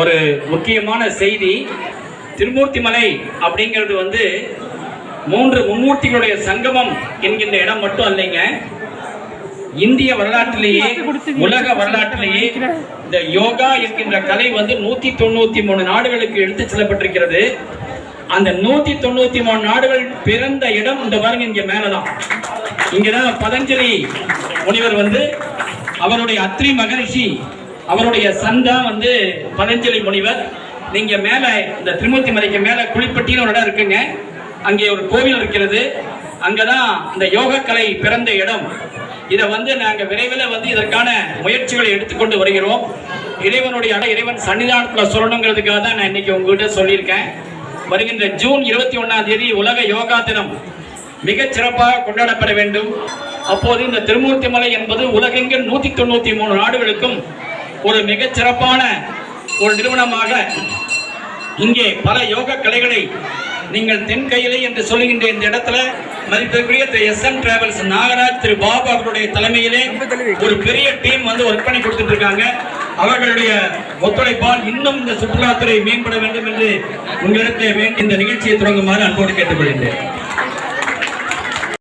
ஒரு முக்கியமான செய்தி. திருமூர்த்தி மலை அப்படிங்கிறது வந்து மூன்று மும்மூர்த்திகளுடைய சங்கமம் என்கின்ற இடம் மட்டும் அல்லைங்க. இந்திய வரலாற்றிலேயே உலக வரலாற்றிலேயே இந்த யோகா என்கின்ற கலை வந்து நூத்தி தொண்ணூத்தி மூணு நாடுகளுக்கு எடுத்து செல்லப்பட்டிருக்கிறது. அந்த நூத்தி தொண்ணூத்தி மூணு நாடுகள் பிறந்த இடம் இந்த பாருங்க இங்க மேலதான். இங்கதான் பதஞ்சலி முனிவர் வந்து அவருடைய அத்ரி மகரிஷி அவருடைய சந்தா வந்து பதஞ்சலி முனிவர். நீங்க மேல இந்த திருமூர்த்தி மலைக்கு மேல குளிப்பட்டின்னு ஒரு இடம் இருக்குங்க. அங்கே ஒரு கோவில் இருக்கிறது. அங்கதான் இந்த யோகக்கலை கலை பிறந்த இடம். இதை வந்து நாங்க விரைவில் வந்து இதற்கான முயற்சிகளை எடுத்துக்கொண்டு வருகிறோம். இறைவனுடைய அட இறைவன் சன்னிதானத்துல சொல்லணுங்கிறதுக்காக தான் நான் இன்னைக்கு உங்ககிட்ட சொல்லியிருக்கேன். வருகின்ற ஜூன் இருபத்தி ஒன்னாம் தேதி உலக யோகா தினம் மிக சிறப்பாக கொண்டாடப்பட வேண்டும். அப்போது இந்த திருமூர்த்தி மலை என்பது உலகெங்கில் நூத்தி தொண்ணூத்தி மூணு நாடுகளுக்கும் ஒரு மிகச் சிறப்பான ஒரு நிறுவனமாக இங்கே பல யோக கலைகளை நீங்கள் தென்கையிலை என்று சொல்லுகின்ற இந்த இடத்துல மதிப்பிற்குரிய திரு எஸ் என் டிராவல்ஸ் நாகராஜ் திரு பாபு அவர்களுடைய தலைமையிலே ஒரு பெரிய டீம் வந்து ஒர்க் பண்ணி கொடுத்துட்டு இருக்காங்க. அவர்களுடைய ஒத்துழைப்பால் இன்னும் இந்த சுற்றுலாத்துறை மேம்பட வேண்டும் என்று உங்களிடத்தை வேண்டி இந்த நிகழ்ச்சியை தொடங்குமாறு அன்போடு கேட்டுக்கொள்கின்றேன்.